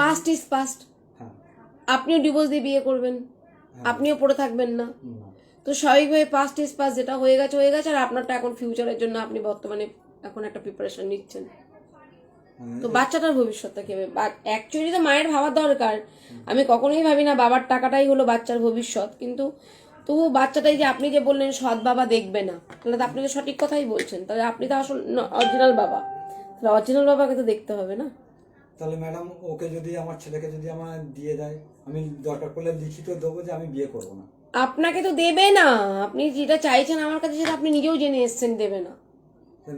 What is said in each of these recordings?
Past is past হ্যাঁ। আপনিও divorce দিয়ে বিয়ে করবেন। আপনিও পড়ে থাকবেন না। তো স্বাভাবিকভাবে পাস্ট ইজ পাস্ট যেটা হয়ে গেছে হয়ে গেছে আর আপনারটা এখন ফিউচারের জন্য আপনি বর্তমানে এখন একটা প্রিপারেশন নিচ্ছেন। হ্যাঁ, তো বাচ্চাটার ভবিষ্যৎটা কি হবে? অ্যাকচুয়ালি তো মায়ের ভাবার দরকার। আমি কখনোই ভাবি না বাবার টাকাটাই হলো বাচ্চার ভবিষ্যৎ। কিন্তু তবু বাচ্চাটাই যে আপনি যে বললেন সৎ বাবা দেখবে না। তাহলে তো আপনি তো সঠিক কথাই বলছেন। তাহলে আপনি তো আসল অরিজিনাল বাবা। তাহলে অরিজিনাল বাবাকে তো দেখতে হবে না। তাহলে ম্যাডাম ওকে যদি আমার ছেলেকে যদি আমার দিয়ে দেয় আমি দরকার পড়লে লিখিত দেবো যে আমি বিয়ে করব না। আপনাকে তো দেবে না। আপনি যেটা চাইছেন আমার কাছে সেটা আপনি নিজেও জেনে এসছেন দেবে না।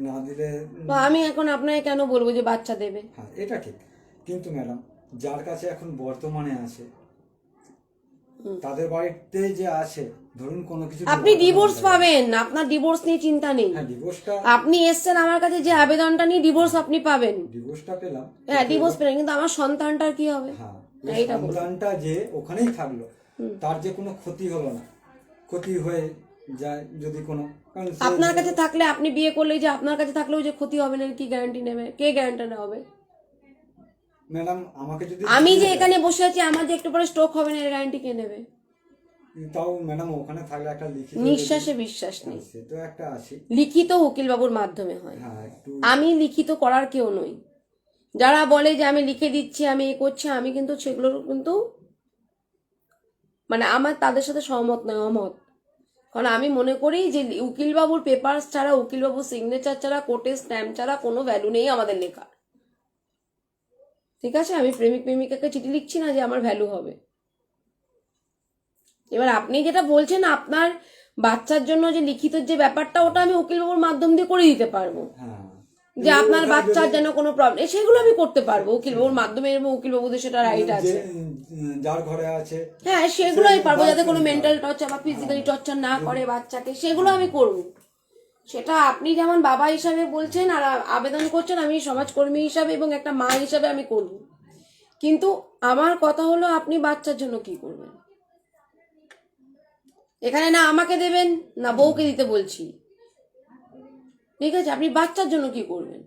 না দিলে তো আমি এখন আপনাকে কেন বলব যে বাচ্চা দেবে? হ্যাঁ এটা ঠিক। কিন্তু ম্যাডাম যার কাছে এখন বর্তমানে আছে তাদের বাড়িতে যে আছে ধরুন কোনো কিছু আপনি ডিভোর্স পাবেন আপনার ডিভোর্স নিয়ে চিন্তা নেই। হ্যাঁ ডিভোর্সটা আপনি এসছেন আমার কাছে যে আবেদনটা নিয়ে ডিভোর্স আপনি পাবেন। ডিভোর্সটা পেলাম। হ্যাঁ ডিভোর্স পেলেন কিন্তু আমার সন্তানটার কি হবে? হ্যাঁ হ্যাঁ, এইটা সন্তানটা যে ওখানেই থাকল তার যে কোনো ক্ষতি হলো না। ক্ষতি হয়ে যায় যদি কোনো আপনার কাছে থাকলে আপনি বিয়ে করলেই যে আপনার কাছে থাকলেও যে ক্ষতি হবে না কি গ্যারান্টি নেবে? কে গ্যারান্টি হবে? ম্যাডাম আমাকে যদি আমি যে এখানে বসে আছি আমার যে একটু পরে স্ট্রোক হবে না এর গ্যারান্টি কে নেবে? তাও ম্যাডাম ওখানে থাকলে একটা লিখিত নিঃশ্বাসে বিশ্বাস নেই। সে তো একটা আছে। লিখিত উকিল বাবুর মাধ্যমে হয়। হ্যাঁ আমি লিখিত করার কেউ নই। যারা বলে যে আমি লিখে দিচ্ছি আমি এ করছি আমি কিন্তু সেগুলোর কিন্তু মানে আমার তাদের সাথে সহমত নয় অমত। কারণ আমি মনে করি যে উকিলবাবুর পেপারস ছাড়া উকিলবাবুর সিগনেচার ছাড়া কোর্টের স্ট্যাম্প ছাড়া কোনো ভ্যালু নেই আমাদের লেখার। ঠিক আছে? আমি প্রেমিক প্রেমিকাকে চিঠি লিখছি না যে আমার ভ্যালু হবে। এবার আপনি যেটা বলছেন আপনার বাচ্চার জন্য যে লিখিত যে ব্যাপারটা ওটা আমি উকিলবাবুর মাধ্যম দিয়ে করে দিতে পারব। হ্যাঁ। যে আপনার বাচ্চার যেন কোনো প্রবলেম সেগুলো আমি করতে পারব উকিল উকিলবাবুর মাধ্যমে এবং উকিলবাবুদের সেটা রাইট আছে। যার ঘরে আছে হ্যাঁ সেগুলো আমি পারব যাতে কোনো মেন্টাল টর্চার বা ফিজিক্যালি টর্চার না করে বাচ্চাকে সেগুলো আমি করব। সেটা আপনি যেমন বাবা হিসাবে বলছেন আর আবেদন করছেন আমি সমাজকর্মী হিসাবে এবং একটা মা হিসাবে আমি করব। কিন্তু আমার কথা হলো আপনি বাচ্চার জন্য কি করবেন? এখানে না আমাকে দেবেন, না বউকে দিতে বলছি। ঠিক আছে, আপনি বাচ্চার জন্য কি করবেন?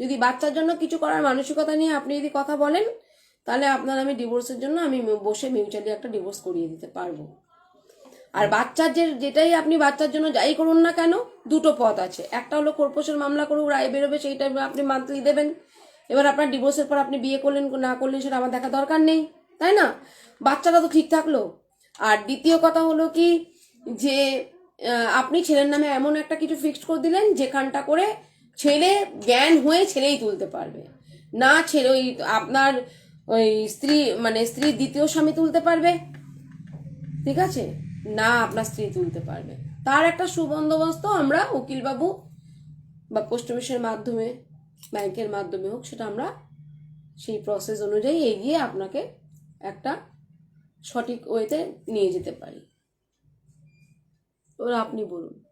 যদি বাচ্চার জন্য কিছু করার মানসিকতা নিয়ে আপনি যদি কথা বলেন, তাহলে আপনার আমি ডিভোর্সের জন্য আমি বসে মিউচুয়ালি একটা ডিভোর্স করিয়ে দিতে পারব। আর বাচ্চার যে যেটাই আপনি বাচ্চার জন্য যাই করুন না কেন, দুটো পথ আছে। একটা হলো কর্পোরেশন মামলা করুক রায় বেরোবে, সেইটা আপনি মান্থলি দেবেন। এবার আপনার ডিভোর্সের পর আপনি বিয়ে করলেন, না করলেন, সেটা আমার দেখা দরকার নেই। তাই না? বাচ্চাটা তো ঠিক থাকল। আর দ্বিতীয় কথা হলো কি, যে আপনি ছেলের নামে এমন একটা কিছু ফিক্সড করে দিলেন, যেখানটা করে ছেলে জ্ঞান হয়ে ছেলেই তুলতে পারবে। না ছেলে ওই আপনার ওই স্ত্রী মানে স্ত্রীর দ্বিতীয় স্বামী তুলতে পারবে। ঠিক আছে? না আপনার স্ত্রী তুলতে পারবে। তার একটা সুবন্দোবস্ত আমরা উকিলবাবু বা পোস্ট অফিসের মাধ্যমে, ব্যাংকের মাধ্যমে হোক, সেটা আমরা সেই প্রসেস অনুযায়ী এগিয়ে আপনাকে একটা সঠিক ওয়েতে নিয়ে যেতে পারি। ওরা আপনি বলুন।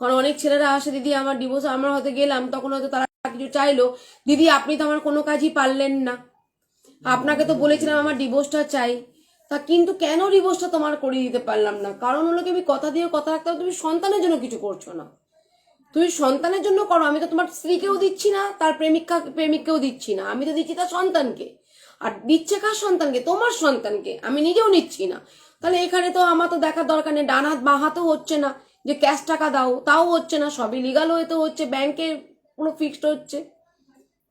কারণ অনেক ছেলেরা আসে, দিদি, আমার ডিভোর্স আমরা হয়তো গেলাম। তখন হয়তো তারা কিছু চাইলো, দিদি, আপনি তো আমার কোনো কাজই পারলেন না। আপনাকে তো বলেছিলাম আমার ডিভোর্সটা চাই। তা কিন্তু কেন ডিভোর্সটা তোমার করিয়ে দিতে পারলাম না? কারণ হলো কি আমি কথা দিয়ে কথা রাখতে তুমি সন্তানের জন্য কিছু করছ না। তুমি সন্তানের জন্য করো, আমি তো তোমার স্ত্রীকেও দিচ্ছি না, তার প্রেমিকা, প্রেমিককেও দিচ্ছি না। আমি তো দিচ্ছি তার সন্তানকে। আর দিচ্ছে কার সন্তানকে? তোমার সন্তানকে। আমি নিজেও নিচ্ছি না। তাহলে এখানে তো আমার তো দেখার দরকার নেই। ডান হাত, বাঁ হাতও হচ্ছে না। যে ক্যাশ টাকা দাও, তাও হচ্ছে না। সবই লিগাল হয়ে তো হচ্ছে। ব্যাংকে পুরো ফিক্সড হচ্ছে।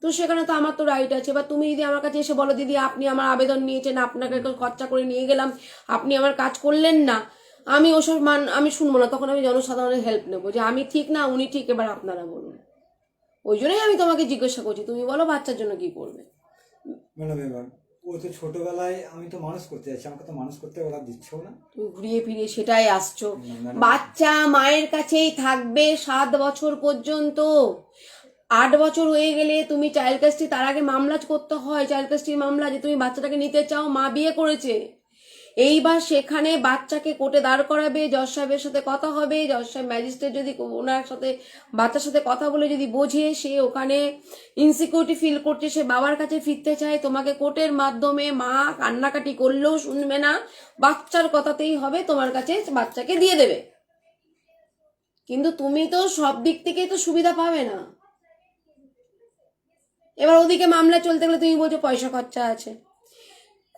তো সেখানে তো আমার তো রাইট আছে। বা তুমি যদি আমার কাছে এসে বলো, দিদি, আপনি আমার আবেদন নিয়েছেন। আপনাকে খরচা করে নিয়ে গেলাম। আপনি আমার কাজ করলেন না। আমি ওসব মান, আমি শুনব না। তখন আমি জনসাধারণের হেল্প নেব। যে আমি ঠিক না, উনি ঠিক। এবার আপনারা বলুন। ওই জন্যই আমি তোমাকে জিজ্ঞাসা করছি। তুমি বলো বাচ্চার জন্য কি করবে? ম্যাডাম এবার ও তো ছোটবেলায় আমি তো মানুষ করতে যাচ্ছি আমাকে তো মানুষ করতে ওরা দিচ্ছেও না। তুমি ঘুরিয়ে ফিরিয়ে সেটাই আসছো। বাচ্চা মায়ের কাছেই থাকবে সাত বছর পর্যন্ত। আট বছর হয়ে গেলে তুমি চাইল্ড কাস্ট্রি তার আগে মামলা করতে হয়। চাইল্ড কাস্ট্রি মামলা যে তুমি বাচ্চাটাকে নিতে চাও মা বিয়ে করেছে। এইবার সেখানে বাচ্চাকে কোর্টে দাঁড় করাবে, জজ সাহেবের সাথে কথা হবে, জজ সাহেব ম্যাজিস্ট্রেট যদি ওনার সাথে, বাচ্চার সাথে কথা বলে যদি বোঝে সে ওখানে ইনসিকিউরিটি ফিল করছে, সে বাবার কাছে ফিরতে চায়, তোমাকে কোর্টের মাধ্যমে মা কান্নাকাটি করলেও শুনবে না, বাচ্চার কথাতেই হবে, তোমার কাছে বাচ্চাকে দিয়ে দেবে। কিন্তু তুমি তো সব দিক থেকেই তো সুবিধা পাবে না। এবার ওদিকে মামলা চলতে গেলে তুমি বলছো পয়সা খরচা আছে।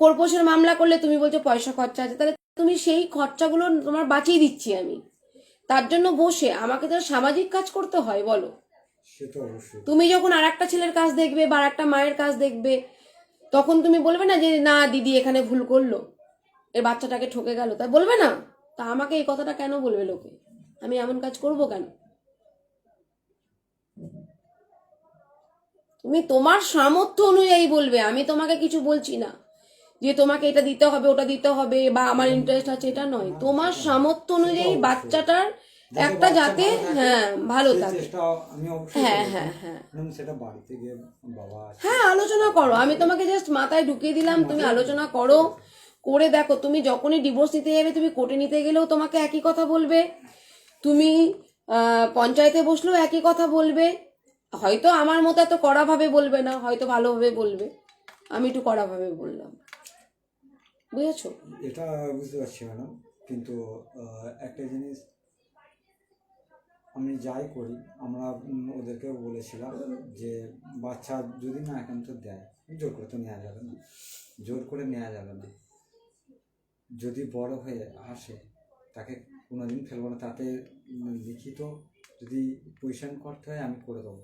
কর্পোরেশন মামলা করলে তুমি বলছো পয়সা খরচা আছে তাহলে তুমি সেই খরচাগুলো তোমার বাঁচিয়ে দিচ্ছি আমি। তার জন্য বসে আমাকে তো সামাজিক কাজ করতে হয় বলো। তুমি যখন আর একটা ছেলের কাজ দেখবে বা আর একটা মায়ের কাজ দেখবে তখন তুমি বলবে না যে না দিদি এখানে ভুল করল। এর বাচ্চাটাকে ঠকে গেল। তা বলবে না? তা আমাকে এই কথাটা কেন বলবে লোকে? আমি এমন কাজ করব কেন? তুমি তোমার সামর্থ্য অনুযায়ী বলবে আমি তোমাকে কিছু বলছি না। যে তোমাকে এটা দিতে হবে ওটা দিতে হবে বা আমার ইন্টারেস্ট আছে এটা নয়। তোমার সামর্থ্য অনুযায়ী বাচ্চাটার একটা যাতে হ্যাঁ ভালো থাকে। হ্যাঁ হ্যাঁ হ্যাঁ। আছে হ্যাঁ আলোচনা করো। আমি তোমাকে জাস্ট মাথায় ঢুকিয়ে দিলাম তুমি আলোচনা করো করে দেখো তুমি যখনই ডিভোর্স নিতে যাবে তুমি কোর্টে নিতে গেলেও তোমাকে একই কথা বলবে। তুমি পঞ্চায়েতে বসলেও একই কথা বলবে। হয়তো আমার মতো এত কড়াভাবে বলবে না হয়তো ভালোভাবে বলবে। আমি একটু কড়াভাবে বললাম। বুঝেছ? এটা বুঝতে পারছি ম্যাডাম কিন্তু একটা জিনিস আমি যাই করি আমরা উম, ওদেরকেও বলেছিলাম যে বাচ্চা যদি না একান্ত দেয় জোর করে তো নেওয়া যাবে না জোর করে নেওয়া যাবে না। যদি বড় হয়ে আসে তাকে কোনোদিন ফেলব না তাতে লিখিত যদি পজিশন করতে হয় আমি করে দেবো।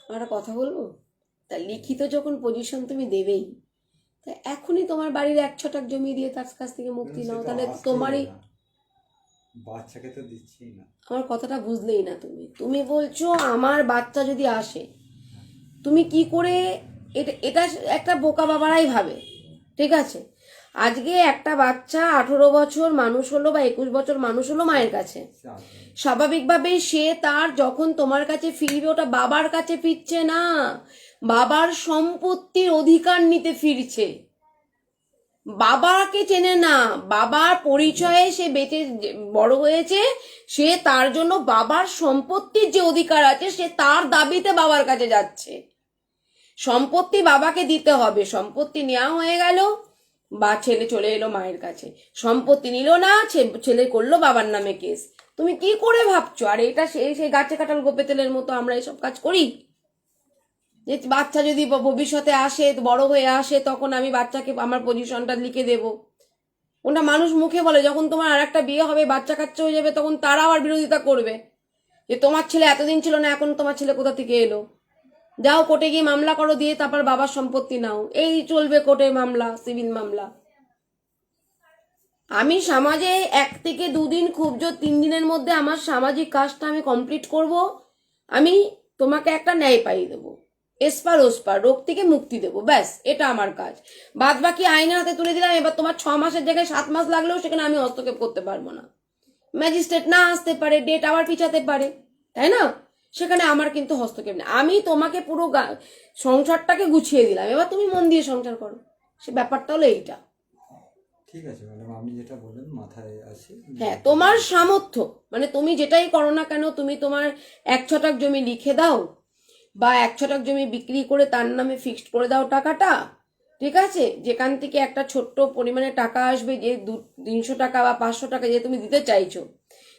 আমার একটা কথা বলব? তা লিখিত যখন পজিশন তুমি দেবেই তা এখনই তোমার বাড়ির এক ছটাক জমি দিয়ে তার কাছ থেকে মুক্তি নাও তাহলে তোমারই বাচ্চাকে তো দিচ্ছি না। আমার কথাটা বুঝলেই না তুমি। তুমি বলছো আমার বাচ্চা যদি আসে তুমি কি করে এটা এটা একটা বোকা বাবারাই ভাবে ঠিক আছে? আজকে একটা বাচ্চা আঠেরো বছর মানুষ হলো বা একুশ বছর মানুষ হলো মায়ের কাছে। সে আসবে না। স্বাভাবিকভাবেই সে তার যখন তোমার কাছে ফিরবে ওটা বাবার কাছে ফিরছে না। বাবার সম্পত্তির অধিকার নিতে ফিরছে। বাবাকে চেনে না। বাবার পরিচয়ে সে বেঁচে, বড় হয়েছে। সে তার জন্য বাবার সম্পত্তির যে অধিকার আছে, সে তার দাবিতে বাবার কাছে যাচ্ছে। সম্পত্তি বাবাকে দিতে হবে। সম্পত্তি নেওয়া হয়ে গেল। বা ছেলে চলে এলো মায়ের কাছে। সম্পত্তি নিল না ছেলে করল বাবার নামে কেস। তুমি কি করে ভাবছ? আর এটা সেই সেই গাছে কাটাল গোপে তেলের মতো আমরা এসব কাজ করি। যে বাচ্চা যদি ভবিষ্যতে আসে, বড় হয়ে আসে, তখন আমি বাচ্চাকে আমার পজিশনটা লিখে দেব। ওটা মানুষ মুখে বলে, যখন তোমার আর একটা বিয়ে হবে, বাচ্চা কাচ্চা হয়ে যাবে, তখন তারা আবার বিরোধিতা করবে। যে তোমার ছেলে এতদিন ছিল না, এখন তোমার ছেলে কোথা থেকে এলো? যাও কোর্টে গিয়ে মামলা করো, দিয়ে তারপর বাবার সম্পত্তি নাও। এই চলবে কোর্টে মামলা, সিভিল মামলা। আমি সমাজে এক থেকে দুদিন, খুব জোর তিন দিনের মধ্যে আমার সামাজিক কাজটা আমি কমপ্লিট করব। আমি তোমাকে একটা ন্যায় পাইয়ে দেবো। এসপার ওসপার রোগ থেকে মুক্তি দেবো ব্যাস এটা আমার কাজ। বাদ বাকি আইনের হাতে তুলে দিলাম এবার তোমার ছ মাসের জায়গায় সাত মাস লাগলেও সেখানে আমি হস্তক্ষেপ করতে পারব না। ম্যাজিস্ট্রেট না আসতে পারে ডেট আবার পিছাতে পারে তাই না? সেখানে আমার কিন্তু হস্তক্ষেপ নেই। আমি তোমাকে পুরো সংসারটাকে গুছিয়ে দিলাম। এবার তুমি মন দিয়ে সংসার করো। সে ব্যাপারটা হলো এইটা। ঠিক আছে ম্যাডাম আপনি যেটা বললেন মাথায় আছে। হ্যাঁ তোমার সামর্থ্য মানে তুমি যেটাই করো না কেন তুমি তোমার এক ছটাক জমি লিখে দাও বা এক ছটাক জমি বিক্রি করে তার নামে ফিক্সড করে দাও টাকাটা, ঠিক আছে? যেখান থেকে একটা ছোট্ট পরিমাণে টাকা আসবে যে দু, তিনশো টাকা বা পাঁচশো টাকা যে তুমি দিতে চাইছো,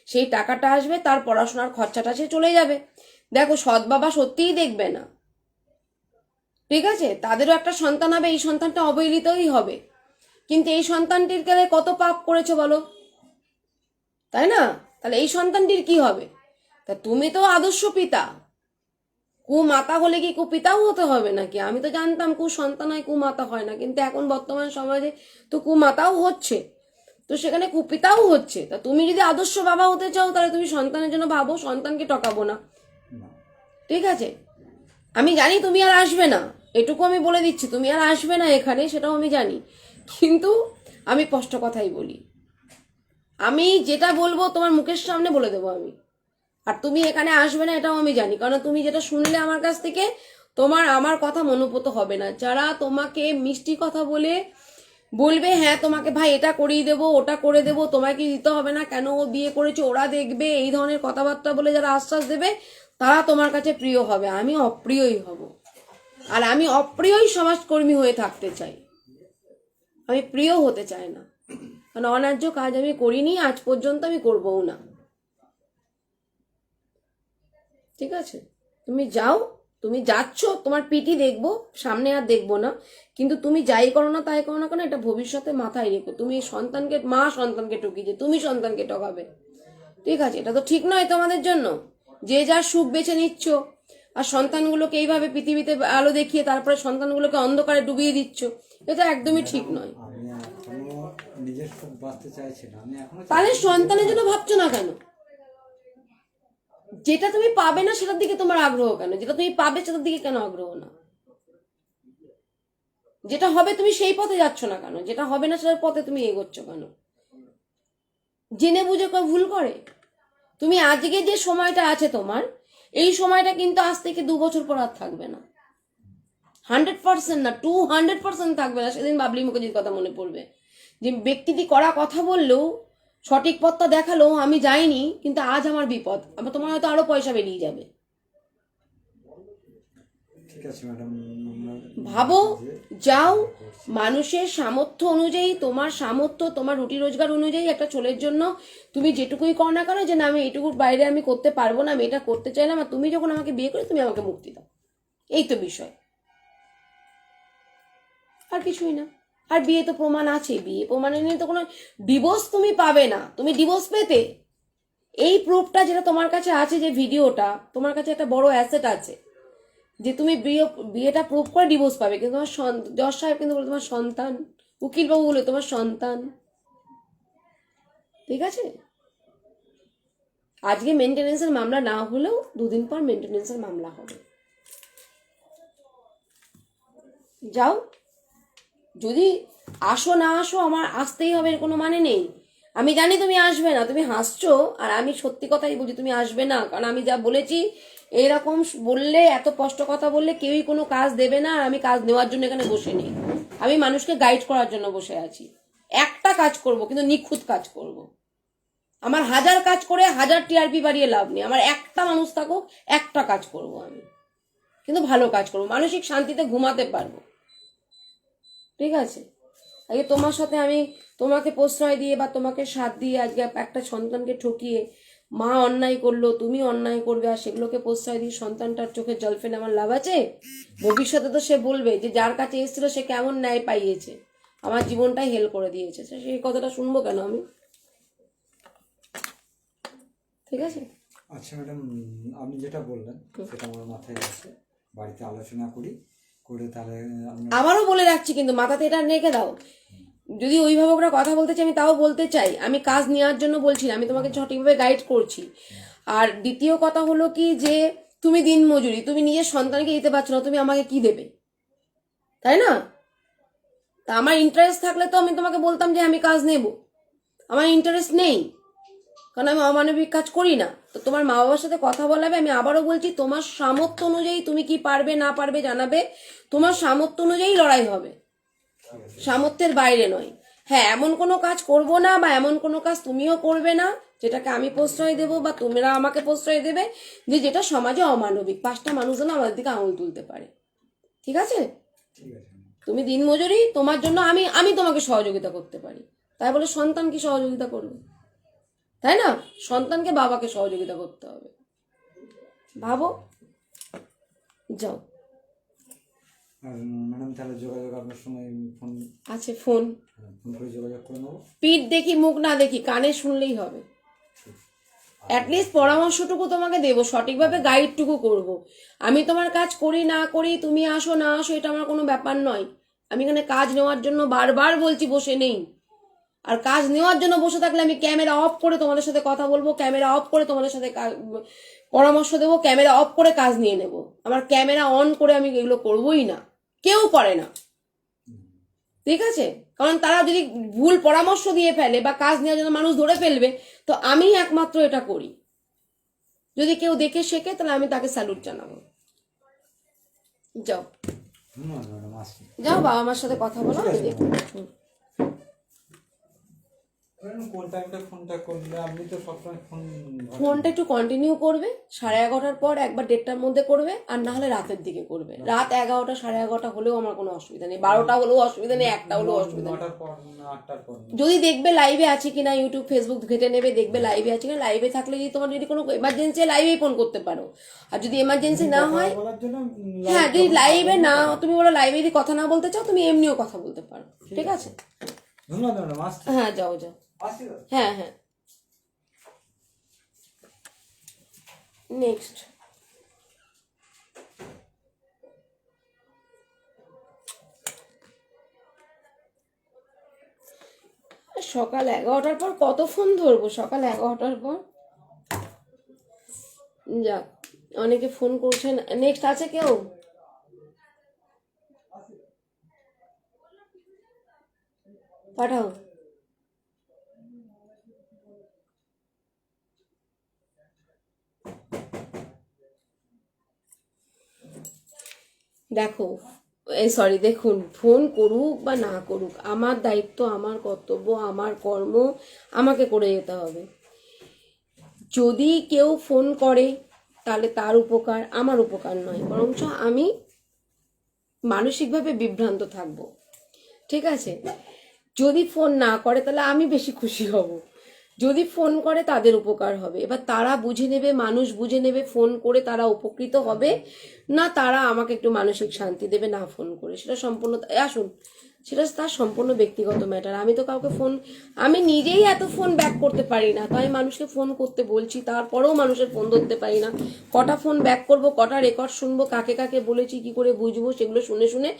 সেই টাকাটা আসবে, তার পড়াশোনার খরচাটা সে চলে যাবে। দেখো, সৎ বাবা সত্যিই দেখবে না। ঠিক আছে? তাদেরও একটা সন্তান হবে, এই সন্তানটা অবহেলিতই হবে। কিন্তু এই সন্তানটির গেলে কত পাপ করেছ বলো? তাই না? তাহলে এই সন্তানটির কি হবে? তা তুমি তো আদর্শ পিতা। কু মাতা হলে কি কু পিতাও হতে হবে নাকি? আমি তো জানতাম কু সন্তান হয় কু মাতা হয় না কিন্তু এখন বর্তমান সমাজে তো কু মাতাও হচ্ছে। তো সেখানে কুপিতাও হচ্ছে। তা তুমি যদি আদর্শ বাবা হতে চাও তাহলে তুমি সন্তানের জন্য ভাবো সন্তানকে টকাবো না। না। ঠিক আছে? আমি জানি তুমি আর আসবে না। এটুকু আমি বলে দিচ্ছি তুমি আর আসবে না এখানে সেটাও আমি জানি। কিন্তু আমি স্পষ্ট কথাই বলি। আমি যেটা বলব তোমার মুখের সামনে বলে দেবো আমি। আর তুমি এখানে আসবে না, এটাও আমি জানি। কারণ তুমি যেটা শুনলে আমার কাছ থেকে, তোমার, আমার কথা মনোপত হবে না। যারা তোমাকে মিষ্টি কথা বলে, বলবে হ্যাঁ তোমাকে ভাই এটা করিয়ে দেবো, ওটা করে দেবো তোমাকে দিতে হবে না? কেন ও বিয়ে করেছে? ওরা দেখবে, এই ধরনের কথাবার্তা বলে যারা আশ্বাস দেবে, তারা তোমার কাছে প্রিয় হবে। আমি অপ্রিয়ই হব। আর আমি অপ্রিয়ই সমাজকর্মী হয়ে থাকতে চাই। আমি প্রিয় হতে চাই না। কারণ অন্যায্য কাজ আমি করিনি, আজ পর্যন্ত আমি করবও না। ঠিক আছে? তুমি যাও তুমি যাচ্ছ তোমার পিটি দেখব সামনে আর দেখব না। কিন্তু তুমি যাই করো না তাই করো না কেন? এটা ভবিষ্যতে মাথায় রেখো। তুমি সন্তানকে মা সন্তানকে ঠকিয়েছে তুমি সন্তানকে ঠকাবে। ঠিক আছে? এটা তো ঠিক নয় তোমাদের জন্য। যে যার সুখ বেছে নিচ্ছ আর সন্তানগুলোকে এইভাবে পৃথিবীতে আলো দেখিয়ে তারপরে সন্তানগুলোকে অন্ধকারে ডুবিয়ে দিচ্ছ এটা একদমই ঠিক নয়। তাহলে সন্তানের জন্য ভাবছ না কেন? যেটা তুমি পাবে না সেটার দিকে তোমার আগ্রহ কেন? যেটা তুমি পাবে সেটার দিকে কেন আগ্রহ না? যেটা হবে তুমি সেই পথে যাচ্ছ না কেন? যেটা হবে না সেটার পথে তুমি এগোচ্ছ কেন? জেনে বুঝে কেউ ভুল করে? তুমি আজকে যে সময়টা আছে তোমার, এই সময়টা কিন্তু আজ থেকে দু বছর পর আর থাকবে না। হান্ড্রেড পার্সেন্ট না, টু হান্ড্রেড পার্সেন্ট থাকবে না। সেদিন বাবলি মুখার্জির কথা মনে পড়বে। যে ব্যক্তিটি করা কথা বললেও সঠিক পথটা দেখাল আমি যাইনি কিন্তু আজ আমার বিপদ। আবার তোমার হয়তো আরও পয়সা বেরিয়ে যাবে। আমরা ভাবো যাও মানুষের সামর্থ্য অনুযায়ী তোমার সামর্থ্য তোমার রুটি রোজগার অনুযায়ী একটা ছোলের জন্য তুমি যেটুকুই কর না কেন যে না আমি এইটুকুর বাইরে আমি করতে পারব না আমি এটা করতে চাইলাম আর তুমি যখন আমাকে বিয়ে করে তুমি আমাকে মুক্তি দাও। এই তো বিষয়। আর কিছুই না। আর বিয়ে তো প্রমাণ আছে, বিয়ে প্রমাণে নিয়ে তো কোনো ডিভোর্স তুমি পাবে না। তুমি ডিভোর্স পেতে। এই প্রুফটা যেটা তোমার কাছে আছে, যে ভিডিওটা তোমার কাছে একটা বড় অ্যাসেট আছে, যে তুমি বিয়ে, বিয়েটা প্রুফ করে ডিভোর্স পাবে। কিন্তু তোমার জজ সাহেব কিন্তু বলে তোমার সন্তান উকিলবাবু বলে তোমার সন্তান। ঠিক আছে? আজকে মেনটেনেন্সের মামলা না হলেও দুদিন পর মেনটেনেন্সের মামলা হবে। যাও। যদি আসো না আসো, আমার আসতেই হবে, এর কোনো মানে নেই। আমি জানি তুমি আসবে না, তুমি হাসছো, আর আমি সত্যি কথাই বলছি তুমি আসবে না, কারণ আমি যা বলেছি এরকম বললে, এত স্পষ্ট কথা বললে কেউই কোনো কাজ দেবে না, আর আমি কাজ নেওয়ার জন্য এখানে বসে নেই। আমি মানুষকে গাইড করার জন্য বসে আছি। একটা কাজ করব, কিন্তু নিখুঁত কাজ করব। আমার হাজার কাজ করে হাজার টিআরপি বাড়িয়ে লাভ নেই। আমার একটা মানুষ থাকুক, একটা কাজ করব আমি। কিন্তু ভালো কাজ করব, মানসিক শান্তিতে ঘুমাতে পারব। ঠিক আছে? আগে তোমার সাথে আমি তোমাকে প্রশ্রয় দিয়ে বা তোমাকে সাথ দিয়ে আজকে একটা সন্তানকে ঠকিয়ে মা অন্যায় করল তুমি অন্যায় করবে আর সেগুলোকে প্রশ্রয় দিয়ে সন্তানটার চোখে জল ফেলে আমার লাভ আছে? ভবিষ্যতে তো সে বলবে যে যার কাছে এসেছিল সে কেমন ন্যায় পাইয়েছে আমার জীবনটাই হেল করে দিয়েছে। তো সেই কথাটা শুনব কেন আমি? ঠিক আছে? আচ্ছা ম্যাডাম আপনি যেটা বললেন সেটা আমার মাথায় আছে বাড়িতে আলোচনা করি। তাহলে আবারও বলে রাখছি, কিন্তু মাথাতে এটা রেখে দাও। যদি অভিভাবকরা কথা বলতে চাই আমি তাও বলতে চাই। আমি কাজ নেওয়ার জন্য বলছি আমি তোমাকে সঠিকভাবে গাইড করছি। আর দ্বিতীয় কথা হলো কি যে, তুমি দিন মজুরি, তুমি নিজের সন্তানকে দিতে পারছ না, তুমি আমাকে কি দেবে? তাই না? তা আমার ইন্টারেস্ট থাকলে তো আমি তোমাকে বলতাম যে আমি কাজ নেব। আমার ইন্টারেস্ট নেই। কারণ আমি অমানবিক কাজ করি না। তো তোমার মা বাবার সাথে কথা বলাবে আমি আবারও বলছি তোমার সামর্থ্য অনুযায়ী তুমি কি পারবে না পারবে জানাবে। তোমার সামর্থ্য অনুযায়ী লড়াই হবে। সামর্থ্যের বাইরে নয়। হ্যাঁ এমন কোনো কাজ করব না বা এমন কোনো কাজ তুমিও করবে না যেটাকে আমি প্রশ্রয় দেবো বা তোমরা আমাকে প্রশ্রয় দেবে যে যেটা সমাজে অমানবিক। পাঁচটা মানুষ যেন আমাদের দিকে আঙুল তুলতে পারে। ঠিক আছে। তুমি দিনমজুরি তোমার জন্য আমি আমি তোমাকে সহযোগিতা করতে পারি। তাই বলে সন্তান কি সহযোগিতা করবে? তাই না? সন্তানকে বাবাকে সহযোগিতা করতে হবে। ভাবো। যাও। ম্যাডাম তাহলে যোগাযোগ আপনার সময় ফোন আছে ফোন। ফোন করে যোগাযোগ করে নেব। পিঠ দেখি মুখ না দেখি কানে শুনলেই হবে। অ্যাটলিস্ট পরামর্শটুকু তোমাকে দেবো সঠিকভাবে গাইডটুকু করব। আমি তোমার কাজ করি না করি তুমি আসো না আসো এটা আমার কোনো ব্যাপার নয়। আমি এখানে কাজ নেওয়ার জন্য বারবার বলছি বসে নেই। আর কাজ নেওয়ার জন্য বসে থাকলে আমি ক্যামেরা অফ করে তোমাদের সাথে কথা বলব ক্যামেরা অফ করে তোমাদের সাথে পরামর্শ দেবো ক্যামেরা অফ করে কাজ নিয়ে নেব। আমার ক্যামেরা অন করে আমি এগুলো করবোই না। কেউ করে না। ঠিক আছে? কারণ তারা যদি ভুল পরামর্শ দিয়ে ফেলে বা কাজ নেওয়ার জন্য মানুষ ধরে ফেলবে তো আমি একমাত্র এটা করি। যদি কেউ দেখে শেখে তাহলে আমি তাকে স্যালুট জানাব। যাও। যাও বাবা মার সাথে কথা বলো আমি ঠিক আছে, দেখব হুম। বলেন কোন টাইমটা ফোনটা করলে? আপনি তো সবসময় ফোন ফোনটা একটু কন্টিনিউ করবে সাড়ে এগারোটার পর একবার দেড়টার মধ্যে করবে আর না হলে রাতের দিকে করবে। রাত এগারোটা সাড়ে এগারোটা হলেও আমার কোনো অসুবিধা নেই। বারোটা হলেও অসুবিধা নেই একটা হলেও অসুবিধা নেই। যদি দেখবে লাইভে আছে কিনা ইউটিউব ফেসবুক ঘেটে নেবে দেখবে লাইভে আছে কিনা লাইভে থাকলে যদি তোমার যদি কোনো এমার্জেন্সি লাইভেই ফোন করতে পারো। আর যদি এমার্জেন্সি না হয় হ্যাঁ যদি লাইভে না তুমি বলো লাইভে যদি কথা না বলতে চাও তুমি এমনিও কথা বলতে পারো। ঠিক আছে? হ্যাঁ যাও যাও আসছি হ্যাঁ হ্যাঁ নেক্সট সকাল এগারোটার পর কত ফোন ধরবো? সকাল এগারোটার পর? যাক অনেকে ফোন করছেন নেক্সট আছে কেউ? পাঠাও। দেখো সরি দেখুন ফোন করুক বা না করুক, আমার দায়িত্ব, আমার কর্তব্য, আমার কর্ম, আমাকে করে যেতে হবে। যদি কেউ ফোন করে, তাহলে তার উপকার আমার উপকার নয়, বরঞ্চ আমি মানসিকভাবে বিভ্রান্ত থাকব। ঠিক আছে? যদি ফোন না করে, তাহলে আমি বেশি খুশি হব। যদি ফোন করে, তাদের উপকার হবে। এবার তারা বুঝে নেবে, মানুষ বুঝে নেবে, ফোন করে তারা উপকৃত হবে। না, তারা আমাকে একটু মানসিক শান্তি দেবে, না ফোন করে। সেটা সম্পূর্ণ আসুন। সেটা তার সম্পূর্ণ ব্যক্তিগত ম্যাটার আমি তো কাউকে ফোন, আমি নিজেই এত ফোন ব্যাক করতে পারি না। তাই মানুষকে ফোন করতে বলছি, তারপরেও মানুষের ফোন ধরতে পারি না। কটা ফোন ব্যাক করব, কটা রেকর্ড শুনব, কাকে কাকে বলেছি, কি করে বুঝব, সেগুলো শুনে শুনে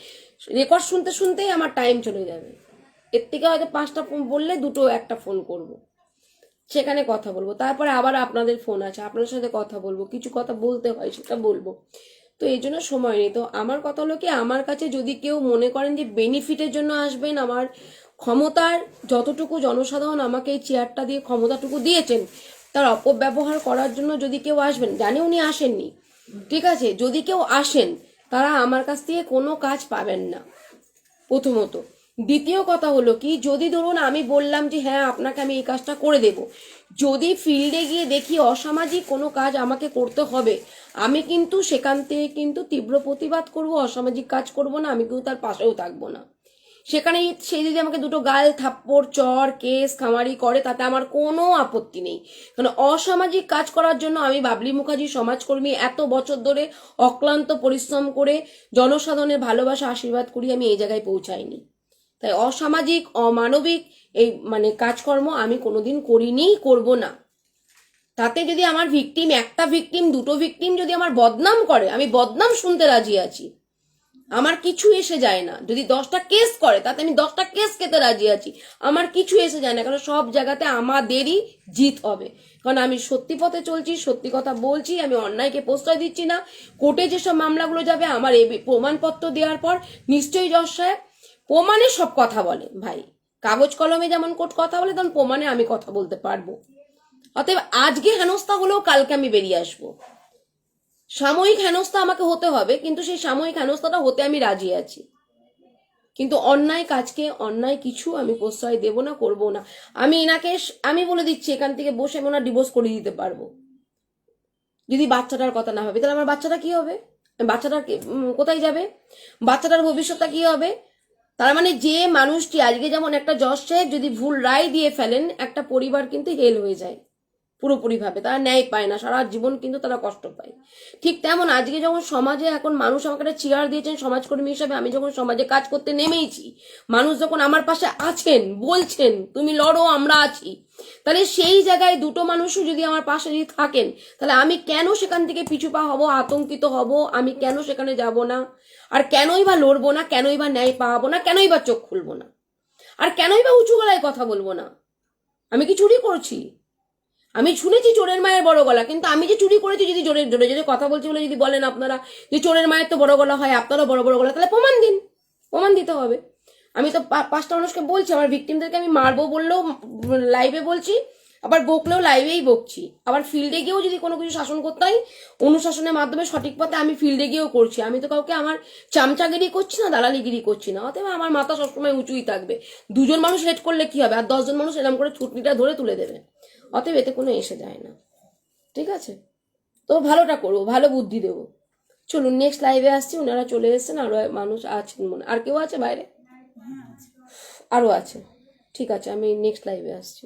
রেকর্ড শুনতে শুনতেই আমার টাইম চলে যাবে। এর থেকে হয়তো পাঁচটা ফোন বললে দুটো একটা ফোন করব। সেখানে কথা বলব। তারপরে আবার আপনাদের ফোন আছে আপনার সাথে কথা বলব, কিছু কথা বলতে হয় সেটা বলব। তো এই জন্য সময় নেই। তো আমার কথা হলো কি, আমার কাছে যদি কেউ মনে করেন যে বেনিফিটের জন্য আসবেন, আমার ক্ষমতার যতটুকু জনসাধারণ আমাকে এই চেয়ারটা দিয়ে ক্ষমতাটুকু দিয়েছেন, তার অপব্যবহার করার জন্য যদি কেউ আসবেন, জানে উনি আসেননি, ঠিক আছে? যদি কেউ আসেন, তারা আমার কাছ থেকে কোনো কাজ পাবেন না, প্রথমত। দ্বিতীয় কথা হলো কি, যদি ধরুন আমি বললাম যে হ্যাঁ আপনাকে আমি এই কাজটা করে দেব। যদি ফিল্ডে গিয়ে দেখি অসামাজিক কোনো কাজ আমাকে করতে হবে, আমি কিন্তু সেখান থেকে কিন্তু তীব্র প্রতিবাদ করব, অসামাজিক কাজ করব না, আমি কিন্তু তার পাশেও থাকব না। সেখানে সে যদি আমাকে দুটো গাল, থাপ্পড়, চর, কেস, খামারি করে, তাতে আমার কোনো আপত্তি নেই। কারণ অসামাজিক কাজ করার জন্য আমি বাবলি মুখার্জি সমাজকর্মী এত বছর ধরে অক্লান্ত পরিশ্রম করে জনসাধারণের ভালোবাসা, আশীর্বাদ করি, আমি এই জায়গায় পৌঁছাইনি। তাই অসামাজিক, অমানবিক এই মানে কাজকর্ম আমি কোনোদিন করিনি করব না। তাতে যদি আমার ভিকটিম একটা ভিকটিম দুটো ভিকটিম যদি আমার বদনাম করে, আমি বদনাম শুনতে রাজি আছি। আমার কিছু এসে যায় না। যদি দশটা কেস করে, তাতে আমি দশটা কেস খেতে রাজি আছি। আমার কিছু এসে যায় না, কারণ সব জায়গাতে আমাদেরই জিত হবে। কারণ আমি সত্যি পথে চলছি, সত্যি কথা বলছি, আমি অন্যায়কে প্রশ্রয় দিচ্ছি না। কোর্টে যেসব মামলাগুলো যাবে, আমার এই প্রমাণপত্র দেওয়ার পর নিশ্চয়ই জজ সাহেব প্রমাণে সব কথা বলে, ভাই। কাগজ কলমে যেমন কোর্ট কথা বলে, তেমন প্রমাণে আমি কথা বলতে পারব। অতএব আজকে হেনস্থা হলেও কালকে আমি বেরিয়ে আসব। সাময়িক হেনস্থা আমাকে হতে হবে, কিন্তু সেই সাময়িক হেনস্থাটা হতে আমি রাজি আছি। কিন্তু অন্যায় কাজকে, অন্যায় কিছু আমি প্রশ্রয় দেব না, করব না। আমি এনাকে আমি বলে দিচ্ছি, এখান থেকে বসে আমি ওনার ডিভোর্স করে দিতে পারব। যদি বাচ্চাটার কথা না ভাবি, তাহলে আমার বাচ্চাটা কি হবে? বাচ্চাটার কোথায় যাবে? বাচ্চাটার ভবিষ্যৎটা কি হবে? তার মানে যে মানুষটি আজকে যেমন একটা জজ সাহেব যদি ভুল রায় দিয়ে ফেলেন, একটা পরিবার কিন্তু হেল হয়ে যায়, পুরোপুরিভাবে। তারা ন্যায় পায় না, সারা জীবন কিন্তু তারা কষ্ট পায়। ঠিক তেমন আজকে যখন সমাজে এখন মানুষ আমাকে একটা চেয়ার দিয়েছেন, সমাজকর্মী হিসাবে, আমি যখন সমাজে কাজ করতে নেমেইছি, মানুষ যখন আমার পাশে আছেন, বলছেন, তুমি লড়ো, আমরা আছি। তাহলে সেই জায়গায় দুটো মানুষও যদি আমার পাশে যদি থাকেন, তাহলে আমি কেন সেখান থেকে পিছু পা হব, আতঙ্কিত হব? আমি কেন সেখানে যাব না? আর কেনই বা লড়বো না, কেনই বা ন্যায় পাবো না, কেনই বা চোখ খুলবো না? আর কেনই বা উঁচু গলায় কথা বলব না? আমি কি চুরি করছি? আমি শুনেছি চোরের মায়ের বড় গলা, কিন্তু আমি যে চুরি করেছি যদি জোরে জোরে জোরে কথা বলছি বলে যদি বলেন আপনারা যে চোরের মায়ের তো বড় গলা হয়, আপনারও বড় বড় গলা, তাহলে প্রমাণ দিন, প্রমাণ দিতে হবে। আমি তো পাঁচটা মানুষকে বলছি, আমার ভিকটিমদেরকে আমি মারবো বললেও লাইভে বলছি আবার বকলেও লাইভেই বকছি। আবার ফিল্ডে গিয়েও যদি কোনো কিছু শাসন করতে হয় অনুশাসনের মাধ্যমে সঠিক পথে আমি ফিল্ডে গিয়েও করছি। আমি তো কাউকে আমার চামচাগিরি করছি না দালালিগিরি করছি না। অতএব আমার মাথা সবসময় উঁচুই থাকবে। দুজন মানুষ লেট করলে কি হবে? আর দশজন মানুষ এরকম করে ছুটনিটা ধরে তুলে দেবে। অতএব এতে কোনো এসে যায় না। ঠিক আছে? তো ভালোটা করব ভালো বুদ্ধি দেবো। চলুন নেক্সট লাইভে আসছি। ওনারা চলে এসেছেন আরও মানুষ আছেন মনে আর কেউ আছে বাইরে? আরও আছে। ঠিক আছে আমি নেক্সট লাইভে আসছি।